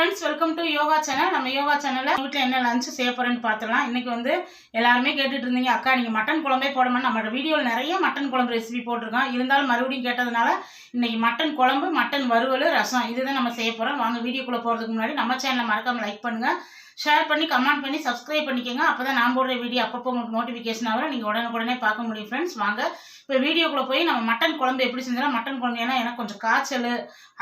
Friends welcome to yoga channel நம்ம யோகா சேனலில் வீட்டில் என்ன லஞ்ச் செய்ய போகிறேன்னு பார்த்துலாம் இன்றைக்கி வந்து எல்லாருமே கேட்டுட்டு இருந்தீங்க. அக்கா நீங்கள் மட்டன் குழம்பே போடணும் நம்மளோட வீடியோவில் நிறைய மட்டன் குழம்பு ரெசிபி போட்டிருக்கோம். இருந்தாலும் மறுபடியும் கேட்டதுனால இன்றைக்கி மட்டன் குழம்பு மட்டன் வறுவல் ரசம் இதுதான் நம்ம செய்ய போகிறோம் வாங்க வீடியோக்குள்ளே போகிறதுக்கு முன்னாடி நம்ம சேனலை மறக்காம லைக் பண்ணுங்கள் ஷேர் பண்ணி கமெண்ட் பண்ணி சப்ஸ்கிரைப் பண்ணிக்கோங்க. அப்போ தான் நான் போடுற வீடியோ அப்பப்போ உங்களுக்கு நோட்டிஃபிகேஷன் வரும். நீங்கள் உடனுக்குடனே பார்க்க முடியும் ஃப்ரெண்ட்ஸ் வாங்க. இப்போ வீடியோக்குள்ளே போய் நம்ம மட்டன் குழம்பு எப்படி செஞ்சாலும் மட்டன் குழம்பு ஏன்னா எனக்கு கொஞ்சம் காய்ச்சல்.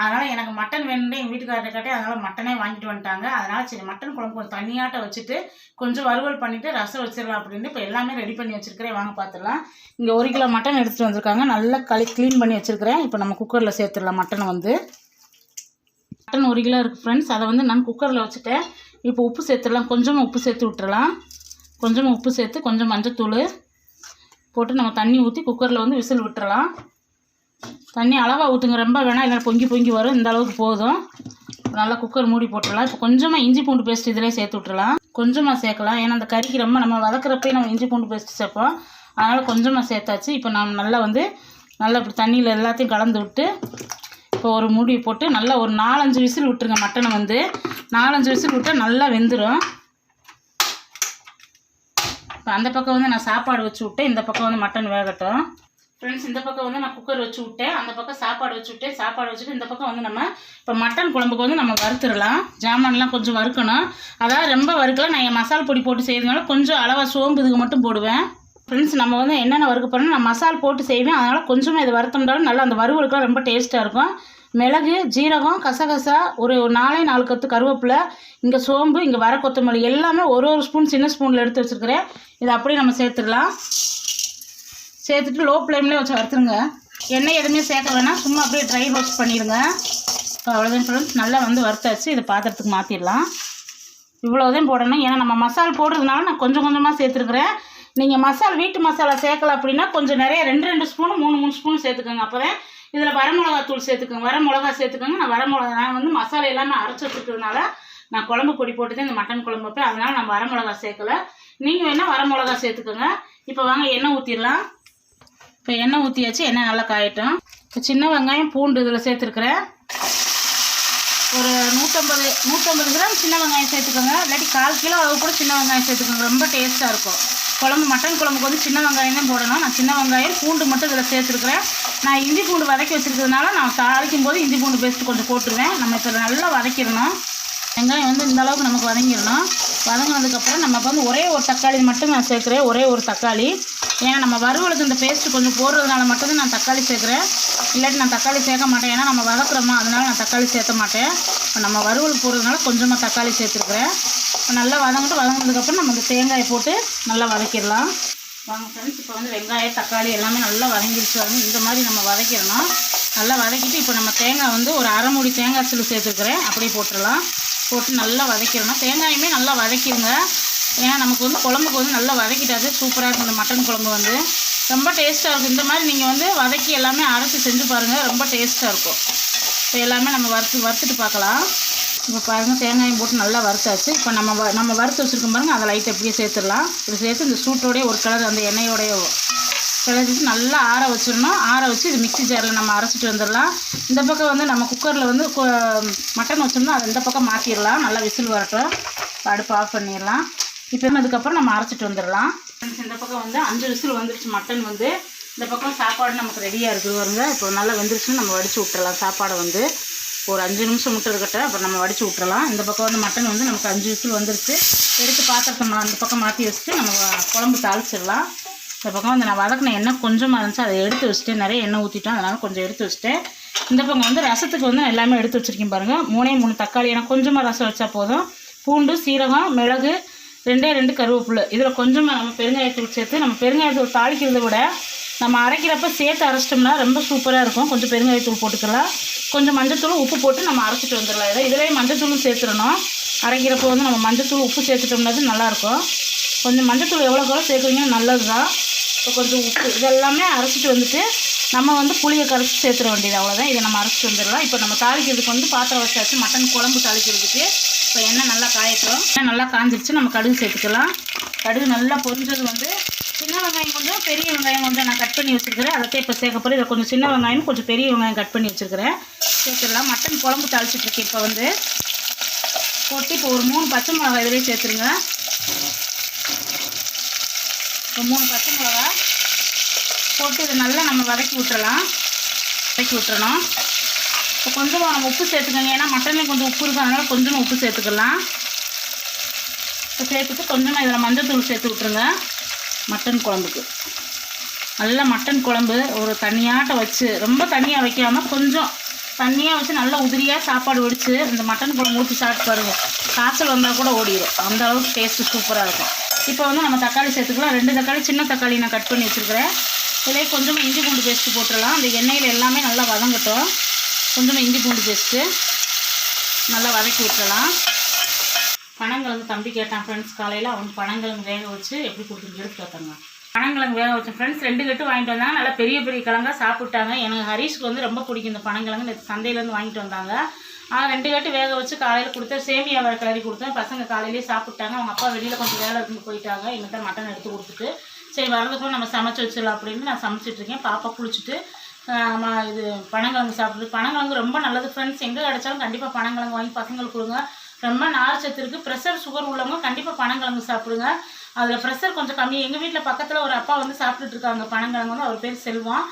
அதனால் எனக்கு மட்டன் வேணும்னு எங்கள் வீட்டுக்காரர்கிட்ட கேட்டே அதனால் மட்டனே வாங்கிட்டு வந்துட்டாங்க. அதனால் சரி மட்டன் குழம்பு கொஞ்சம் தண்ணியாட்ட வச்சுட்டு கொஞ்சம் வறுவல் பண்ணிவிட்டு ரசம் வச்சிடலாம் அப்படின்னு இப்போ எல்லாமே ரெடி பண்ணி வச்சுருக்கிறேன். வாங்க பார்த்துடலாம் இங்கே ஒரு கிலோ மட்டன் எடுத்துகிட்டு வந்திருக்காங்க. நல்லா களி க்ளீன் பண்ணி வச்சுருக்கிறேன். இப்போ நம்ம குக்கரில் சேர்த்துடலாம் மட்டன் வந்து. மட்டன் ஒரு கிலோ இருக்குது ஃப்ரெண்ட்ஸ் அதை வந்து நான் குக்கரில் வச்சுட்டேன். இப்போ உப்பு சேர்த்துடலாம். கொஞ்சமாக உப்பு சேர்த்து விட்டுறலாம். கொஞ்சமாக உப்பு சேர்த்து கொஞ்சம் மஞ்சத்தூள் போட்டு நம்ம தண்ணி ஊற்றி குக்கரில் வந்து விசில் விட்டுறலாம். தண்ணி அளவாக ஊற்றுங்க ரொம்ப வேணாம் இல்லை பொங்கி பொங்கி வரும். இந்த அளவுக்கு போதும். நல்லா குக்கர் மூடி போட்டுடலாம். இப்போ கொஞ்சமாக இஞ்சி பூண்டு பேஸ்ட் இதிலே சேர்த்து விட்டுறலாம் கொஞ்சமாக சேர்க்கலாம். ஏன்னா அந்த கறிக்கு ரொம்ப நம்ம வதக்குறப்பே நம்ம இஞ்சி பூண்டு பேஸ்ட் சேர்ப்போம். அதனால் கொஞ்சமாக சேர்த்தாச்சு. இப்போ நம்ம நல்லா வந்து நல்லா இப்படி தண்ணியில் எல்லாத்தையும் கலந்து விட்டு இப்போ ஒரு மூடி போட்டு நல்லா ஒரு நாலஞ்சு விசில் விட்டுருங்க மட்டனை வந்து. நாலஞ்சு விசில் விட்டால் நல்லா வெந்துடும் இப்போ அந்த பக்கம் வந்து நான் சாப்பாடு வச்சு விட்டேன். இந்த பக்கம் வந்து மட்டன் வேகட்டும். ஃப்ரெண்ட்ஸ் இந்த பக்கம் வந்து நான் குக்கர் வச்சு விட்டேன். அந்த பக்கம் சாப்பாடு வச்சு விட்டேன். சாப்பாடு வச்சுட்டு இந்த பக்கம் வந்து நம்ம இப்போ மட்டன் குழம்புக்கு வந்து நம்ம வறுத்துடலாம். ஜாமான்லாம் கொஞ்சம் வறுக்கணும். அதாவது ரொம்ப வறுக்கலாம் நான் என் மசால் பொடி போட்டு செய்யறதுனால கொஞ்சம் அளவாக சோம்பு இதுக்கு மட்டும் போடுவேன். ஃப்ரெண்ட்ஸ் நம்ம வந்து என்னென்ன வறுக்க போகிறோம் நான் மசால் போட்டு செய்வேன். அதனால் கொஞ்சமாக இது வறுத்தோம்னாலும் நல்லா அந்த வறுவலுக்குலாம் ரொம்ப டேஸ்ட்டாக இருக்கும். மிளகு ஜீரகம் கசகசா ஒரு ஒரு நாலே நாலு கத்து கருவேப்பிலை இங்கே சோம்பு இங்கே வர கொத்தமல்லி எல்லாமே ஒரு ஒரு ஸ்பூன் சின்ன ஸ்பூனில் எடுத்து வச்சுருக்கிறேன். இதை அப்படியே நம்ம சேர்த்துடலாம். சேர்த்துட்டு லோ ஃப்ளேம்லேயே வச்சு வறுத்துருங்க. எண்ணெய் எதுவுமே சேர்க்க வேணாம். சும்மா அப்படியே ட்ரை ரோஸ்ட் பண்ணிடுங்க. இப்போ அவ்வளோதான் ஃப்ரெண்ட்ஸ் நல்லா வந்து வறுத்தாச்சு. இதை பாத்திரத்துக்கு மாற்றிடலாம் இவ்வளோதான் போடணும். ஏன்னா நம்ம மசால் போடுறதுனால நான் கொஞ்சம் கொஞ்சமாக சேர்த்துருக்குறேன். நீங்கள் மசாலா வீட்டு மசாலா சேர்க்கல அப்படின்னா கொஞ்சம் நிறைய ரெண்டு ரெண்டு ஸ்பூன் மூணு மூணு ஸ்பூன் சேர்த்துக்கோங்க. அப்போ தான் இதில் வரமிளகா தூள் சேர்த்துக்கோங்க. வர மிளகா சேர்த்துக்கோங்க. நான் வரமிளகா நான் வந்து மசாலா எல்லாமே அரைச்சி வச்சுருக்கிறதுனால நான் குழம்பு பொடி போட்டு இந்த மட்டன் குழம்பு வைப்பேன். அதனால் நான் வரமிளகா சேர்க்கல. நீங்கள் வேணால் வர மிளகா சேர்த்துக்கோங்க. இப்போ வாங்க எண்ணெய் ஊற்றிடலாம் இப்போ எண்ணெய் ஊற்றியாச்சு எண்ணெய் நல்லா காயட்டும். இப்போ சின்ன வெங்காயம் பூண்டு இதில் சேர்த்துருக்குறேன். ஒரு நூற்றம்பது நூற்றம்பது கிராம் சின்ன வெங்காயம் சேர்த்துக்கோங்க. இல்லாட்டி கால் கிலோ அளவு கூட சின்ன வெங்காயம் சேர்த்துக்கோங்க. ரொம்ப டேஸ்ட்டாக இருக்கும். குழம்பு மட்டன் குழம்புக்கு வந்து சின்ன வெங்காயம் தான் போடணும். நான் சின்ன வெங்காயம் பூண்டு மட்டும் இதில் சேர்த்துருக்குறேன். நான் இஞ்சி பூண்டு வதக்கி வச்சுருக்கிறதுனால நான் தாளிக்கும் போது இஞ்சி பூண்டு பேஸ்ட் கொஞ்சம் போட்டுருவேன். நம்ம இப்போ நல்லா வதக்கிடணும். வெங்காயம் வந்து இந்த அளவுக்கு நமக்கு வதங்கிடணும். வதங்கினதுக்கப்புறம் நம்ம வந்து ஒரே ஒரு தக்காளி மட்டும் நான் சேர்க்குறேன். ஒரே ஒரு தக்காளி. ஏன்னா நம்ம வறுவலுக்கு இந்த பேஸ்ட்டு கொஞ்சம் போடுறதுனால மட்டும்தான் நான் தக்காளி சேர்க்குறேன். இல்லாட்டி நான் தக்காளி சேர்க்க மாட்டேன். ஏன்னா நம்ம வதக்குறோமா அதனால நான் தக்காளி சேர்த்த மாட்டேன். இப்போ நம்ம வறுவலுக்கு போடுறதுனால கொஞ்சமாக தக்காளி சேர்த்துருக்குறேன். நல்லா வதங்கிட்டு வதங்கினதுக்கப்புறம் நம்ம இந்த தேங்காயை போட்டு நல்லா வதக்கிடலாம். வாங்க ஃப்ரெண்ட்ஸ் இப்போ வந்து வெங்காயம் தக்காளி எல்லாமே நல்லா வதங்கிடுச்சு வரணும் இந்த மாதிரி நம்ம வதக்கிடணும். நல்லா வதக்கிட்டு இப்போ நம்ம தேங்காய் வந்து ஒரு அரை மூடி தேங்காய் சில்லு சேர்த்துருக்குறேன். அப்படியே போட்டுடலாம். போட்டு நல்லா வதக்கிடணும். தேங்காயுமே நல்லா வதக்கிடுங்க. ஏன்னா நமக்கு வந்து குழம்புக்கு வந்து நல்லா வதக்கிட்டாது சூப்பராக இருக்கும். இந்த மட்டன் குழம்பு வந்து ரொம்ப டேஸ்ட்டாக இருக்கும். இந்த மாதிரி நீங்கள் வந்து வதக்கி எல்லாமே அரைச்சி செஞ்சு பாருங்கள் ரொம்ப டேஸ்ட்டாக இருக்கும். இப்போ எல்லாமே நம்ம வறுத்து வறுத்துட்டு பார்க்கலாம். இப்போ பாருங்கள் தேங்காயும் போட்டு நல்லா வறுத்தாச்சு. இப்போ நம்ம வ- நம்ம வறுத்து வச்சுருக்கோம் பாருங்கள் அதை லைட்டை அப்படியே சேர்த்துடலாம். இப்படி சேர்த்து இந்த சூட்டோடைய ஒரு கலர் அந்த எண்ணெயோடைய கிளறிட்டு நல்லா ஆற வச்சிடணும். ஆற வச்சு இது மிக்ஸி ஜாரில் நம்ம அரைச்சிட்டு வந்துடலாம். இந்த பக்கம் வந்து நம்ம குக்கரில் வந்து மட்டன் வச்சோம்னா அதை இந்த பக்கம் மாற்றிடலாம் நல்லா விசில் வரட்டும். அடுப்பு ஆஃப் பண்ணிடலாம். இப்போ அதுக்கப்புறம் நம்ம அரைச்சிட்டு வந்துடலாம். இந்த பக்கம் வந்து அஞ்சு விசில் வந்துருச்சு மட்டன் வந்து. இந்த பக்கம் சாப்பாடு நமக்கு ரெடியாக இருக்குது வருங்க இப்போ நல்லா வெந்துருச்சுன்னு நம்ம வடித்து விட்டுறலாம் சாப்பாடை வந்து. ஒரு அஞ்சு நிமிஷம் முட்டை இருக்கட்டும் அப்புறம் நம்ம வடித்து விட்டுறலாம். இந்த பக்கம் வந்து மட்டன் வந்து நமக்கு அஞ்சு விசில் வந்துருச்சு. எடுத்து பாத்திரத்தை அந்த பக்கம் மாற்றி வச்சுட்டு நம்ம குழம்பு தாளிச்சிடலாம். இந்த பக்கம் வந்து நான் வதக்கின எண்ணெய் கொஞ்சமாக இருந்துச்சு. அதை எடுத்து வச்சுட்டேன் நிறைய எண்ணெய் ஊற்றிட்டோம் அதனால் கொஞ்சம் எடுத்து வச்சுட்டேன் இந்த பக்கம் வந்து ரசத்துக்கு வந்து எல்லாமே எடுத்து வச்சுருக்கேன் பாருங்கள் மூணே மூணு தக்காளி. ஏன்னா கொஞ்சமாக ரசம் வச்சா போதும். பூண்டு சீரகம் மிளகு ரெண்டே ரெண்டு கருவேப்பிலை. இதில் கொஞ்சமாக நம்ம பெருங்காயத்தூள் சேர்த்து நம்ம பெருங்காயத்தூள் தாளிக்கிறத விட நம்ம அரைக்கிறப்ப சேர்த்து அரைச்சிட்டோம்னா ரொம்ப சூப்பராக இருக்கும். கொஞ்சம் பெருங்காயத்தூள் போட்டுக்கலாம். கொஞ்சம் மஞ்சத்தூள் உப்பு போட்டு நம்ம அரைச்சிட்டு வந்துடலாம். இதை இதிலே மஞ்சத்தூளும் சேர்த்துடணும். அரைக்கிறப்போ வந்து நம்ம மஞ்சத்தூள் உப்பு சேர்த்துட்டோம்னா அது நல்லாயிருக்கும் கொஞ்சம் மஞ்சத்தூள் எவ்வளோக்கு எவ்வளோ சேர்க்குறீங்கன்னா நல்லது தான் இப்போ கொஞ்சம் உப்பு இதெல்லாமே அரைச்சிட்டு வந்துட்டு நம்ம வந்து புளியை கரைச்சி சேர்த்துட வேண்டியது அவ்வளோதான் இதை நம்ம அரைச்சிட்டு வந்துடலாம். இப்போ நம்ம தாளிக்கிறதுக்கு வந்து பாத்திரம் வச்சாச்சு மட்டன் குழம்பு தாளிக்கிறதுக்கு இப்போ எண்ணெய் நல்லா காயட்டும். எண்ணெய் நல்லா காஞ்சிருச்சு. நம்ம கடுகு சேர்த்துக்கலாம். கடுகு நல்லா பொரிஞ்சது வந்து சின்ன வெங்காயம் கொஞ்சம் பெரிய வெங்காயம் கொஞ்சம் நான் கட் பண்ணி வச்சுருக்கிறேன். அதை இப்போ சேர்க்க போகிறேன் இதில் கொஞ்சம் சின்ன வெங்காயம் கொஞ்சம் பெரிய வெங்காயம் கட் பண்ணி வச்சுருக்கிறேன். சேர்த்துடலாம். மட்டன் குழம்பு தாளிச்சிட்ருக்கேன் இப்போ வந்து. போட்டு இப்போ ஒரு மூணு பச்சை மிளகாய் இதிலே சேர்த்துருங்க. இப்போ மூணு பச்சை மிளகா போட்டு இதை நல்லா நம்ம வதக்கி விட்டுறலாம் வதக்கி விட்டுறணும் இப்போ கொஞ்சமாக நம்ம உப்பு சேர்த்துக்கோங்க. ஏன்னா மட்டன்லேயும் கொஞ்சம் உப்பு இருக்கும். அதனால் கொஞ்சமாக உப்பு சேர்த்துக்கலாம். இப்போ சேர்த்துட்டு கொஞ்சமாக இதில் மஞ்சள் தூள் சேர்த்து விட்ருங்க மட்டன் குழம்புக்கு. நல்லா மட்டன் குழம்பு ஒரு தண்ணியாட்ட வச்சு ரொம்ப தண்ணியாக வைக்காமல் கொஞ்சம் தண்ணியாக வச்சு நல்லா உதிரியாக சாப்பாடு வடித்து இந்த மட்டன் குழம்பு ஊற்றி சாப்பிட்டு பாருங்க. காய்ச்சல் வந்தால் கூட ஓடிடும் அந்த அளவுக்கு டேஸ்ட்டு சூப்பராக இருக்கும். இப்போ வந்து நம்ம தக்காளி சேர்த்துக்கலாம். ரெண்டு தக்காளி சின்ன தக்காளி நான் கட் பண்ணி வச்சுருக்கிறேன். இதிலே கொஞ்சமாக இஞ்சி பூண்டு பேஸ்ட்டு போட்டுடலாம். அந்த எண்ணெயில் எல்லாமே நல்லா வதங்கட்டும். கொஞ்சமாக இஞ்சி பூண்டு பேஸ்ட்டு நல்லா வதக்கி விட்டுறலாம் பனங்கிழங்கு தம்பி கேட்டான் ஃப்ரெண்ட்ஸ் காலையில் அவன் பனங்கிழங்கு வேக வச்சு எப்படி கொடுத்துட்டு எடுத்து வைத்தாங்க பனங்கிழங்கு வேக வச்சேன் ஃப்ரெண்ட்ஸ் ரெண்டு கட்டு வாங்கிட்டு வந்தாங்க. நல்லா பெரிய பெரிய கிழங்காக சாப்பிட்டாங்க. எனக்கு ஹரீஷ்க்கு வந்து ரொம்ப பிடிக்கும் இந்த பனங்கிழங்கு நேற்று சந்தையிலேருந்து வாங்கிட்டு வந்தாங்க. ஆனால் ரெண்டு கட்டு வேக வச்சு காலையில் கொடுத்தேன். சேமியா வேறு கிளறி கொடுத்தேன். பசங்க காலையிலேயே சாப்பிட்டாங்க. அவங்க அப்பா வெளியில் கொஞ்சம் வேலை இருந்து போயிட்டாங்க. எங்கிட்ட மட்டன் எடுத்து கொடுத்துட்டு சரி வரதுக்குள்ள நம்ம சமைச்சு வச்சிடலாம் அப்படின்னு நான் சமைச்சிட்டு இருக்கேன். பாப்பா குளிச்சுட்டு ஆமா இது பனங்கிழங்கு சாப்பிடுது. பனங்கிழங்கு ரொம்ப நல்லது ஃப்ரெண்ட்ஸ் எங்கே கிடைச்சாலும் கண்டிப்பாக பனங்கிழங்கு வாங்கி பசங்களுக்கு கொடுங்க. ரொம்ப நார் சத்து இருக்குது ப்ரெஷர் சுகர் உள்ளவங்க கண்டிப்பாக பனங்கிழங்கு சாப்பிடுங்க. அதில் ப்ரெஷர் கொஞ்சம் கம்மி. எங்கள் வீட்டில் பக்கத்தில் ஒரு அப்பா வந்து சாப்பிட்டுட்டு இருக்காங்க. பனங்கிழங்கு வந்து அவர் பேர் செல்வம்.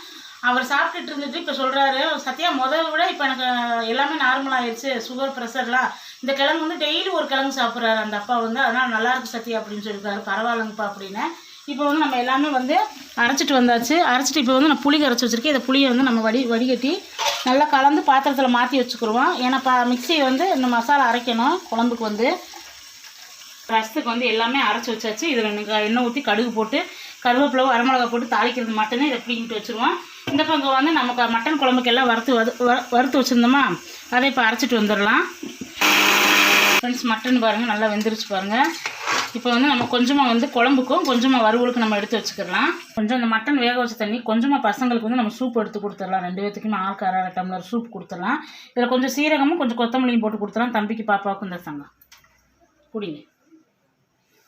அவர் சாப்பிட்டுட்டு இருந்துட்டு இப்போ சொல்கிறாரு சத்யா முதல்ல விட இப்போ எனக்கு எல்லாமே நார்மல் ஆயிடுச்சு சுகர் ப்ரெஷர்லாம் இந்த கிழங்கு வந்து டெய்லி ஒரு கிழங்கு சாப்பிட்றாரு அந்த அப்பா வந்து. அதனால் நல்லாயிருக்கு சத்யா அப்படின்னு சொல்லியிருக்காரு. பரவாயில்லங்கப்பா அப்படின்னு. இப்போ வந்து நம்ம எல்லாமே வந்து அரைச்சிட்டு வந்தாச்சு. அரைச்சிட்டு இப்போ வந்து நான் புளி கரைச்சி வச்சுருக்கேன். இந்த புளியை வந்து நம்ம வடி வடிகட்டி நல்லா கலந்து பாத்திரத்தில் மாற்றி வச்சுக்கிடுவோம் ஏன்னா பா மிக்சியை வந்து இந்த மசாலா அரைக்கணும் குழம்புக்கு வந்து. ரசத்துக்கு வந்து எல்லாமே அரைச்சி வச்சாச்சு. இதில் எண்ணெய் ஊற்றி கடுகு போட்டு கருவேப்பிலை வரமிளகா போட்டு தாளிக்கிறது மட்டும்தான் இதை பிடிங்கிட்டு வச்சுருவோம். இந்த பக்கம் வந்து நமக்கு மட்டன் குழம்புக்கு எல்லாம் வறுத்து வ- வறுத்து வச்சுருந்தோமா? அதை இப்போ அரைச்சிட்டு வந்துடலாம். ஃப்ரெண்ட்ஸ் மட்டன் பாருங்கள் நல்லா வெந்துருச்சு பாருங்கள் இப்போ வந்து நம்ம கொஞ்சமாக வந்து குழம்புக்கும் கொஞ்சமாக வறுவலுக்கு நம்ம எடுத்து வச்சுக்கலாம் கொஞ்சம் இந்த மட்டன் வேக வச்ச தண்ணி கொஞ்சமாக பசங்களுக்கு வந்து நம்ம சூப் எடுத்து கொடுத்துடலாம். ரெண்டு பேத்துக்குமே ஆளுக்கு அரை அரை டம்ளர் சூப் கொடுத்துடலாம். இதில் கொஞ்சம் சீரகமும் கொஞ்சம் கொத்தமல்லியும் போட்டு கொடுத்துடலாம். தம்பிக்கு பாப்பாவுக்கும் இந்த சங்கம். குடிங்க.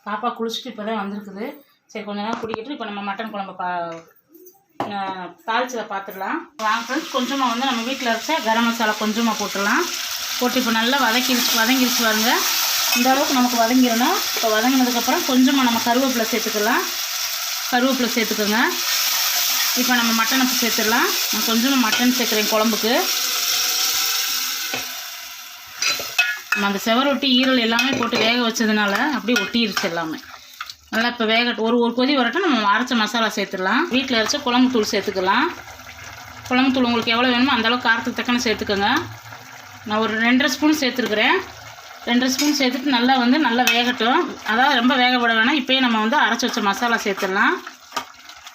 பாப்பா குளிச்சுட்டு இப்போ தான் வந்திருக்குது. சரி கொஞ்ச நேரம் குடிக்கிட்டு இப்போ நம்ம மட்டன் குழம்பு பா தாளிச்சதை பார்த்துடலாம் வாங்க ஃப்ரெண்ட்ஸ் கொஞ்சமாக வந்து நம்ம வீட்டில் அரைச்ச கரம் மசாலா கொஞ்சமாக போட்டுடலாம். போட்டு இப்போ நல்லா வதக்கி வதங்கிருச்சு பாருங்க. இந்த அளவுக்கு நமக்கு வதங்கிடணும் இப்போ வதங்கினதுக்கப்புறம் கொஞ்சமாக நம்ம கருவேப்பிலை சேர்த்துக்கலாம். கருவேப்பிலை சேர்த்துக்கோங்க. இப்போ நம்ம மட்டனை சேர்த்துடலாம். நான் கொஞ்சமாக மட்டன் சேர்க்குறேன் குழம்புக்கு. நம்ம அந்த செவரொட்டி ஈரல் எல்லாமே போட்டு வேக வச்சதுனால அப்படியே ஒட்டிருச்சு எல்லாமே. நல்லா இப்போ வேக ஒரு ஒரு கொதி வரட்டும் நம்ம அரைச்ச மசாலா சேர்த்துடலாம். வீட்டில் அரைச்ச குழம்பு தூள் சேர்த்துக்கலாம். குழம்பு தூள் உங்களுக்கு எவ்வளோ வேணுமோ அந்த அளவுக்கு காரத்துக்கு தக்கன சேர்த்துக்கோங்க. நான் ஒரு ரெண்டரை ஸ்பூன் சேர்த்துருக்குறேன். ரெண்டரை ஸ்பூன் சேர்த்துட்டு நல்லா வந்து நல்லா வேகட்டும். அதாவது ரொம்ப வேக விட வேணாம். இப்போயே நம்ம வந்து அரைச்சி வச்ச மசாலா சேர்த்துடலாம்.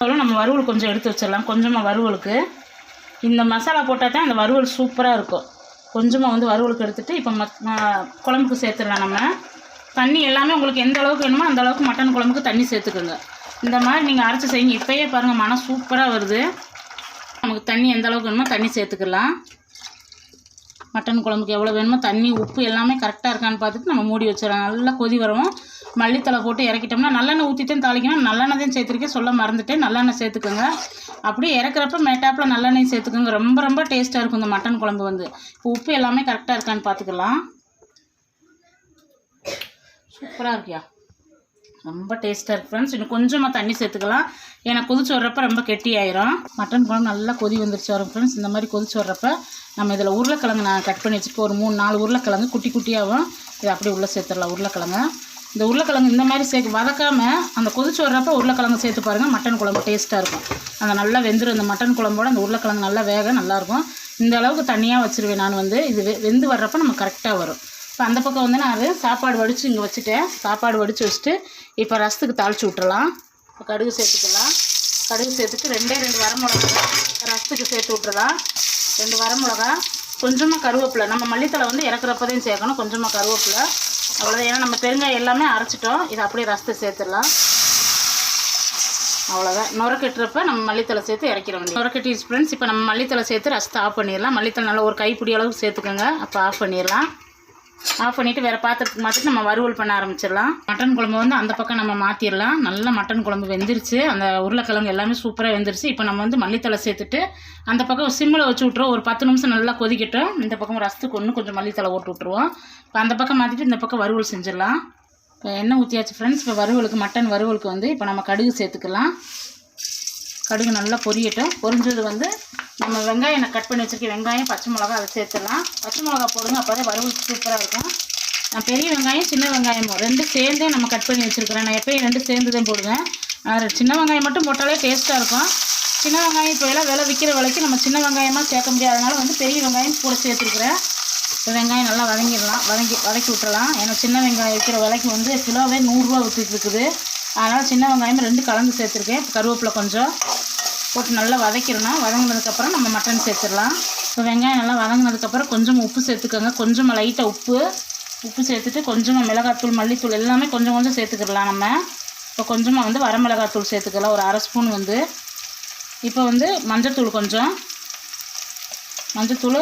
அவ்வளோ நம்ம வறுவல் கொஞ்சம் எடுத்து வச்சிடலாம். கொஞ்சமாக வறுவலுக்கு. இந்த மசாலா போட்டால் தான் அந்த வறுவல் சூப்பராக இருக்கும். கொஞ்சமாக வந்து வறுவலுக்கு எடுத்துகிட்டு இப்போ மத் ம- குழம்புக்கு சேர்த்துடலாம் நம்ம. தண்ணி எல்லாமே உங்களுக்கு எந்த அளவுக்கு வேணுமோ அந்த அளவுக்கு மட்டன் குழம்புக்கு தண்ணி சேர்த்துக்கோங்க. இந்த மாதிரி நீங்கள் அரைச்சி செய்யுங்க. இப்போயே பாருங்கள் மனம் சூப்பராக வருது. நமக்கு தண்ணி எந்த அளவுக்கு வேணுமோ தண்ணி சேர்த்துக்கலாம். மட்டன் குழம்புக்கு எவ்வளோ வேணுமோ தண்ணி உப்பு எல்லாமே கரெக்டாக இருக்கான்னு பார்த்துட்டு நம்ம மூடி வச்சிடலாம். நல்லா கொதி வரவும் மல்லித்தலை போட்டு இறக்கிட்டோம்னா நல்லெண்ணெய் ஊற்றிட்டேன் தாளிக்கணும். நல்லெண்ணெய் தான் சேர்த்துருக்கேன் சொல்ல மறந்துட்டேன். நல்லெண்ணெய் சேர்த்துக்கோங்க. அப்படியே இறக்குறப்ப மேட்டாப்பில் நல்லெண்ணெய் சேர்த்துக்கோங்க. ரொம்ப ரொம்ப டேஸ்ட்டாக இருக்கும் இந்த மட்டன் குழம்பு வந்து. இப்போ உப்பு எல்லாமே கரெக்டாக இருக்கான்னு பார்த்துக்கலாம். சூப்பராக இருக்கியா? ரொம்ப டேஸ்ட்டாக இருக்குது ஃப்ரெண்ட்ஸ் இன்னும் கொஞ்சமாக தண்ணி சேர்த்துக்கலாம். ஏன்னா கொதிச்சு வர்றப்ப ரொம்ப கெட்டி ஆயிரும் மட்டன் குழம்பு நல்லா கொதி வந்துருச்சு வரும் ஃப்ரெண்ட்ஸ் இந்த மாதிரி கொதிச்சு வர்றப்ப நம்ம இதில் உருளைக்கிழங்கு நான் கட் பண்ணி வச்சுருக்கேன். ஒரு மூணு நாலு உருளைக்கிழங்கு குட்டி குட்டியாகவும் இதை அப்படியே உள்ளே சேர்த்துடலாம் உருளைக்கிழங்கு. இந்த உருளைக்கிழங்கு இந்த மாதிரி சேர்க்க வதக்காமல் அந்த கொதிச்சு வர்றப்ப உருளைக்கிழங்கு சேர்த்து பாருங்கள் மட்டன் குழம்பு டேஸ்ட்டாக இருக்கும். அந்த நல்லா வெந்துடும் இந்த மட்டன் குழம்போட அந்த உருளைக்கிழங்கு நல்லா வேக நல்லாயிருக்கும் இந்த அளவுக்கு தண்ணியாக வச்சுருவேன் நான் வந்து. இது வெந்து வர்றப்ப நம்ம கரெக்டாக வரும். இப்போ அந்த பக்கம் வந்து நான் சாப்பாடு வடித்து இங்கே வச்சுட்டேன். சாப்பாடு வடித்து வச்சுட்டு இப்போ ரசத்துக்கு தாளிச்சு விட்டுறலாம். இப்போ கடுகு சேர்த்துக்கலாம். கடுகு சேர்த்துட்டு ரெண்டே ரெண்டு வரமிளகா ரசத்துக்கு சேர்த்து விட்டுறலாம். ரெண்டு வரமிளகா கொஞ்சமாக கருவேப்பிலை. நம்ம மல்லித்தலை வந்து இறக்குறப்பதையும் சேர்க்கணும். கொஞ்சமாக கருவேப்பிலை. அவ்வளோதான் ஏன்னா நம்ம பெருங்காயம் எல்லாமே அரைச்சிட்டோம். இதை அப்படியே ரசத்தை சேர்த்துடலாம். அவ்வளோதான் நுரக்கட்டுறப்ப நம்ம மல்லித்தலை சேர்த்து இறக்கிற வேண்டிய நுரக்கட்டி ஃப்ரெண்ட்ஸ் இப்போ நம்ம மல்லித்தலை சேர்த்து ரசத்தை ஆஃப் பண்ணிடலாம். மல்லித்தலை நல்லா ஒரு கைப்பிடி அளவுக்கு சேர்த்துக்கோங்க. அப்போ ஆஃப் பண்ணிடலாம். ஆஃப் பண்ணிவிட்டு வேறு பாத்திரத்துக்கு மாற்றிட்டு நம்ம வறுவல் பண்ண ஆரம்பிச்சிடலாம். மட்டன் குழம்பு வந்து அந்த பக்கம் நம்ம மாற்றிடலாம் நல்லா மட்டன் குழம்பு வெந்துருச்சு. அந்த உருளைக்கிழங்கு எல்லாமே சூப்பராக வெந்துருச்சு. இப்போ நம்ம வந்து மல்லித்தலை சேர்த்துட்டு அந்த பக்கம் சிம்மில் வச்சு விட்ருவோம் ஒரு பத்து நிமிஷம் நல்லா கொதிக்கட்டும். இந்த பக்கம் ரசத்துக்கு ஒன்று கொஞ்சம் மல்லித்தலை ஓட்டு விட்ருவோம் இப்போ அந்த பக்கம் மாற்றிட்டு இந்த பக்கம் வறுவல் செஞ்சிடலாம். இப்போ எண்ணெய் ஊற்றியாச்சு ஃப்ரெண்ட்ஸ் இப்போ வறுவலுக்கு மட்டன் வறுவலுக்கு வந்து இப்போ நம்ம கடுகு சேர்த்துக்கலாம். கடுகு நல்லா பொரியட்டும். பொரிஞ்சது வந்து நம்ம வெங்காயம் கட் பண்ணி வச்சுருக்கேன். வெங்காயம் பச்சை மிளகா அதை சேர்த்துடலாம். பச்சை மிளகா போடுங்க. அப்போ தான் வறுவல் சூப்பராக இருக்கும். நான் பெரிய வெங்காயம் சின்ன வெங்காயமும் ரெண்டு சேர்ந்தே நம்ம கட் பண்ணி வச்சுருக்கிறேன். நான் எப்பயும் ரெண்டு சேர்ந்து தான் போடுவேன். அது சின்ன வெங்காயம் மட்டும் போட்டாலே டேஸ்ட்டாக இருக்கும். சின்ன வெங்காயம் இப்போ எல்லாம் விலை விற்கிற விலைக்கு நம்ம சின்ன வெங்காயமாக சேர்க்க முடியாதனால வந்து பெரிய வெங்காயம் கூட சேர்த்துருக்குறேன். இப்போ வெங்காயம் நல்லா வதங்கிடலாம். வதங்கி வதக்கி விட்டுறலாம் ஏன்னா சின்ன வெங்காயம் விற்கிற விலைக்கு வந்து கிலோவே நூறுரூவா விற்றுட்டு இருக்குது. அதனால் சின்ன வெங்காயம் ரெண்டு கலந்து சேர்த்துருக்கேன். கருவேப்பிலை கொஞ்சம். போட்டு நல்லா வதக்கிடணும் வதங்கினதுக்கப்புறம் நம்ம மட்டன் சேர்த்துடலாம். இப்போ வெங்காயம் நல்லா வதங்கினதுக்கப்புறம் கொஞ்சம் உப்பு சேர்த்துக்கோங்க. கொஞ்சமாக லைட்டாக உப்பு. உப்பு சேர்த்துட்டு கொஞ்சமாக மிளகாத்தூள் மல்லித்தூள் எல்லாமே கொஞ்சம் கொஞ்சம் சேர்த்துக்கிடலாம் நம்ம. இப்போ கொஞ்சமாக வந்து வரமிளகாத்தூள் சேர்த்துக்கலாம். ஒரு அரை ஸ்பூன் வந்து. இப்போ வந்து மஞ்சத்தூள் கொஞ்சம். மஞ்சத்தூள்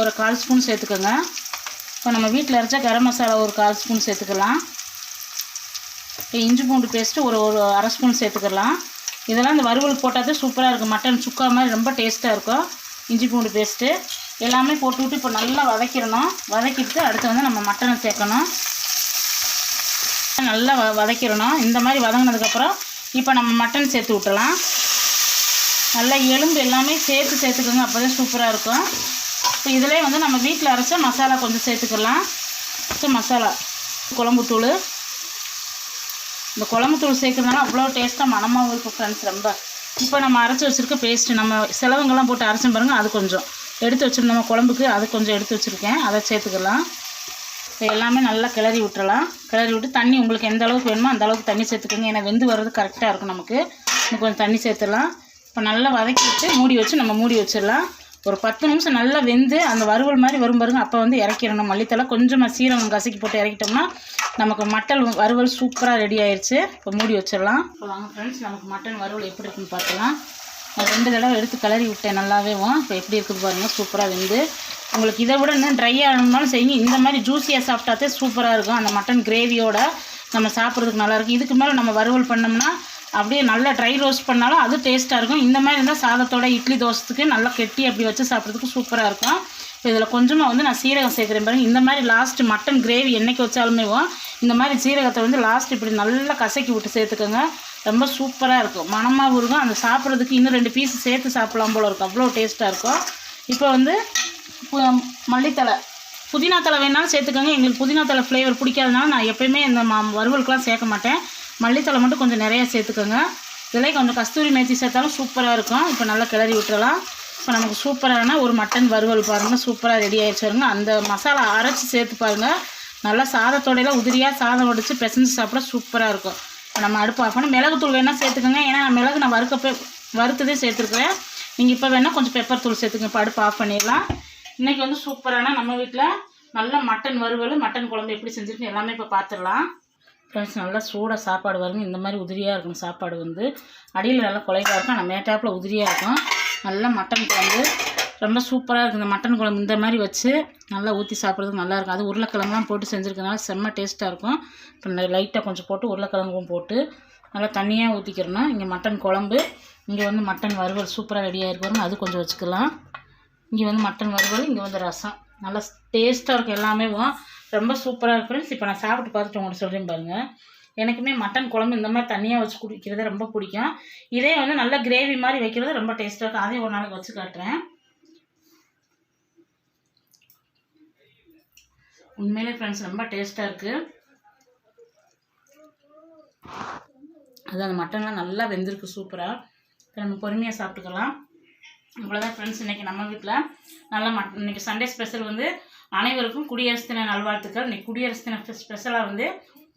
ஒரு கால் ஸ்பூன் சேர்த்துக்கோங்க. இப்போ நம்ம வீட்டில் அரைச்சா கரம் மசாலா ஒரு கால் ஸ்பூன் சேர்த்துக்கலாம். இப்போ இஞ்சி பூண்டு பேஸ்ட்டு ஒரு ஒரு அரை ஸ்பூன் சேர்த்துக்கலாம். இதெல்லாம் இந்த வறுவல் போட்டால் தான் சூப்பராக இருக்கும். மட்டன் சுக்கா மாதிரி ரொம்ப டேஸ்ட்டாக இருக்கும். இஞ்சி பூண்டு பேஸ்ட்டு எல்லாமே போட்டு விட்டு இப்போ நல்லா வதக்கிடணும். வதக்கிட்டு அடுத்து வந்து நம்ம மட்டனை சேர்க்கணும். நல்லா வ வதக்கிடணும். இந்த மாதிரி வதங்கினதுக்கப்புறம் இப்போ நம்ம மட்டன் சேர்த்து விட்டலாம் நல்லா எலும்பு எல்லாமே சேர்த்து சேர்த்துக்கோங்க அப்போ தான் சூப்பராக இருக்கும். இப்போ இதிலே வந்து நம்ம வீட்டில் அரைச்ச மசாலா கொஞ்சம் சேர்த்துக்கலாம். மசாலா குழம்புத்தூள் இந்த குழம்பு தூள் சேர்க்கறதுனால அவ்வளோ டேஸ்ட்டாக மனமாகவும் இருக்கும் ஃப்ரெண்ட்ஸ் ரொம்ப. இப்போ நம்ம அரைச்சி வச்சுருக்க பேஸ்ட்டு நம்ம செலவுங்கெல்லாம் போட்டு அரைச்சி பாருங்கள் அது கொஞ்சம். எடுத்து வச்சுருந்தோம் குழம்புக்கு அது கொஞ்சம் எடுத்து வச்சுருக்கேன். அதை சேர்த்துக்கலாம். இப்போ எல்லாமே நல்லா கிளறி விட்டுறலாம். கிளறி விட்டு தண்ணி உங்களுக்கு எந்த அளவுக்கு வேணுமோ அந்த அளவுக்கு தண்ணி சேர்த்துக்கோங்க. ஏன்னா வெந்து வர்றது கரெக்டாக இருக்கும் நமக்கு. இன்னும் கொஞ்சம் தண்ணி சேர்த்துடலாம். இப்போ நல்லா வதக்கி விட்டு மூடி வச்சு நம்ம மூடி வச்சிடலாம். ஒரு பத்து நிமிஷம் நல்லா வெந்து அந்த வறுவல் மாதிரி வரும் பாருங்க. அப்போ வந்து இறக்கிடணும். மல்லித்தலை கொஞ்சமாக சீரகம் கசக்கி போட்டு இறக்கிட்டோம்னா நமக்கு மட்டன் வறுவல் சூப்பராக ரெடி ஆயிடுச்சு இப்போ மூடி வச்சிடலாம். இப்போ வாங்க ஃப்ரெண்ட்ஸ் நமக்கு மட்டன் வறுவல் எப்படி இருக்குன்னு பார்க்கலாம். நான் ரெண்டு தடவை எடுத்து கலரி விட்டேன். நல்லாவே இப்போ எப்படி இருக்குது பாருங்கள் சூப்பராக வெந்து. உங்களுக்கு இதை விட இன்னும் ட்ரை ஆகணும்னாலும் செய்யுங்க. இந்த மாதிரி ஜூஸியாக சாப்பிட்டாதே சூப்பராக இருக்கும். அந்த மட்டன் கிரேவியோட நம்ம சாப்பிட்றதுக்கு நல்லாயிருக்கும் இதுக்கு மேலே நம்ம வறுவல் பண்ணோம்னா அப்படியே நல்லா ட்ரை ரோஸ்ட் பண்ணாலும் அது டேஸ்ட்டாக இருக்கும். இந்த மாதிரி இருந்தால் சாதத்தோட இட்லி தோசத்துக்கு நல்லா கெட்டி அப்படி வச்சு சாப்பிட்றதுக்கு சூப்பராக இருக்கும். இப்போ இதில் கொஞ்சமாக வந்து நான் சீரகம் சேர்க்குறேன் பாருங்கள் இந்த மாதிரி லாஸ்ட் மட்டன் கிரேவி என்னைக்கு வச்சாலுமே இந்த மாதிரி சீரகத்தை வந்து லாஸ்ட் இப்படி நல்லா கசக்கி விட்டு சேர்த்துக்கோங்க. ரொம்ப சூப்பராக இருக்கும். மணமாகவும் இருக்கும் அந்த சாப்பிட்றதுக்கு இன்னும் ரெண்டு பீஸ் சேர்த்து சாப்பிட்லாம் போல இருக்கும் அவ்வளோ டேஸ்ட்டாக இருக்கும். இப்போ வந்து மல்லித்தலை புதினா தலை வேணாலும் சேர்த்துக்கோங்க. எங்களுக்கு புதினா தலை ஃப்ளேவர் பிடிக்காதனால நான் எப்போயுமே இந்த மா வறுவலுக்குலாம் சேர்க்க மாட்டேன். மல்லித்தலை மட்டும் கொஞ்சம் நிறையா சேர்த்துக்கோங்க. இதில் கொஞ்சம் கஸ்தூரி மேத்தி சேர்த்தாலும் சூப்பராக இருக்கும். இப்போ நல்லா கிளறி விட்டுறலாம். இப்போ நமக்கு சூப்பரான ஒரு மட்டன் வறுவல் பாருங்கள் சூப்பராக ரெடி ஆயிடுச்சு பாருங்க. அந்த மசாலா அரைச்சி சேர்த்து பாருங்கள் நல்லா சாதத்தோடையெல்லாம் உதிரியாக சாதம் வடித்து பிசைஞ்சு சாப்பிட சூப்பராக இருக்கும். இப்போ நம்ம அடுப்பு ஆஃப் பண்ணி மிளகுத்தூள் வேணால் சேர்த்துக்கோங்க. ஏன்னா மிளகு நான் வறுக்கப்பே வறுத்ததே சேர்த்துருக்குறேன். நீங்கள் இப்போ வேணால் கொஞ்சம் பெப்பர் தூள் சேர்த்துங்க இப்போ அடுப்பு ஆஃப் பண்ணிடலாம். இன்றைக்கி வந்து சூப்பரான நம்ம வீட்டில் நல்ல மட்டன் வறுவல் மட்டன் குழம்பு எப்படி செஞ்சுருக்கு எல்லாமே இப்போ பார்த்துடலாம் ஃப்ரெண்ட்ஸ் நல்லா சூடாக சாப்பாடு வருங்க இந்த மாதிரி உதிரியாக இருக்கும் சாப்பாடு வந்து. அடியில் நல்லா குலைவாக இருக்கும் ஆனால் மேட்டாப்பில் உதிரியாக இருக்கும். நல்லா மட்டன் குழம்பு. ரொம்ப சூப்பராக இருக்குது இந்த மட்டன் குழம்பு இந்த மாதிரி வச்சு நல்லா ஊற்றி சாப்பிட்றதுக்கு நல்லாயிருக்கும் அது உருளைக்கிழங்குலாம் போட்டு செஞ்சுருக்கனால செம்ம டேஸ்ட்டாக இருக்கும். இப்போ லைட்டாக கொஞ்சம் போட்டு உருளைக்கிழங்கும் போட்டு நல்லா தண்ணியாக ஊற்றிக்கிறணும் இங்கே மட்டன் குழம்பு இங்கே வந்து மட்டன் வறுவல் சூப்பராக ரெடியாக இருக்கு அது கொஞ்சம் வச்சுக்கலாம். இங்கே வந்து மட்டன் வறுவல் இங்கே வந்து ரசம். நல்லா டேஸ்ட்டாக இருக்கும் எல்லாமே ரொம்ப சூப்பராக இருக்கும் ஃப்ரெண்ட்ஸ் இப்போ நான் சாப்பிட்டு பார்த்துட்டு உங்கள்கிட்ட சொல்கிறேன் பாருங்கள் எனக்குமே மட்டன் குழம்பு இந்த மாதிரி தனியாக வச்சு குடிக்கிறது ரொம்ப பிடிக்கும். இதே வந்து நல்ல கிரேவி மாதிரி வைக்கிறது ரொம்ப டேஸ்ட்டாக இருக்கும். அதையும் ஒரு நாளைக்கு வச்சு காட்டுறேன். உண்மையிலே ஃப்ரெண்ட்ஸ் ரொம்ப டேஸ்ட்டாக இருக்குது அது அந்த மட்டன்லாம் நல்லா வெந்திருக்கு சூப்பராக இப்போ நம்ம பொறுமையாக சாப்பிட்டுக்கலாம். இவ்வளோதான் ஃப்ரெண்ட்ஸ் இன்றைக்கி நம்ம வீட்டில் நல்லா மட் இன்றைக்கி சண்டே ஸ்பெஷல் வந்து அனைவருக்கும் குடியரசு தின நல்வாழ்த்துக்கள். இன்றைக்கி குடியரசு தின ஸ்பெஷலாக வந்து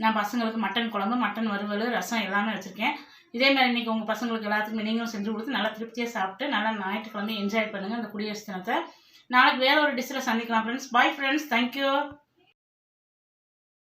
நான் பசங்களுக்கு மட்டன் குழம்பு மட்டன் வறுவல் ரசம் எல்லாமே வச்சுருக்கேன். இதே மாதிரி இன்றைக்கி உங்கள் பசங்களுக்கு எல்லாத்துக்குமே நீங்களும் செஞ்சு கொடுத்து நல்லா திருப்தியாக சாப்பிட்டு நல்லா ஞாயிற்றுக்கிழமை என்ஜாய் பண்ணுங்கள் அந்த குடியரசு தினத்தை. நாளைக்கு வேற ஒரு டிஷ்ஷில் சந்திக்கலாம் ஃப்ரெண்ட்ஸ் பாய் ஃப்ரெண்ட்ஸ் தேங்க்யூ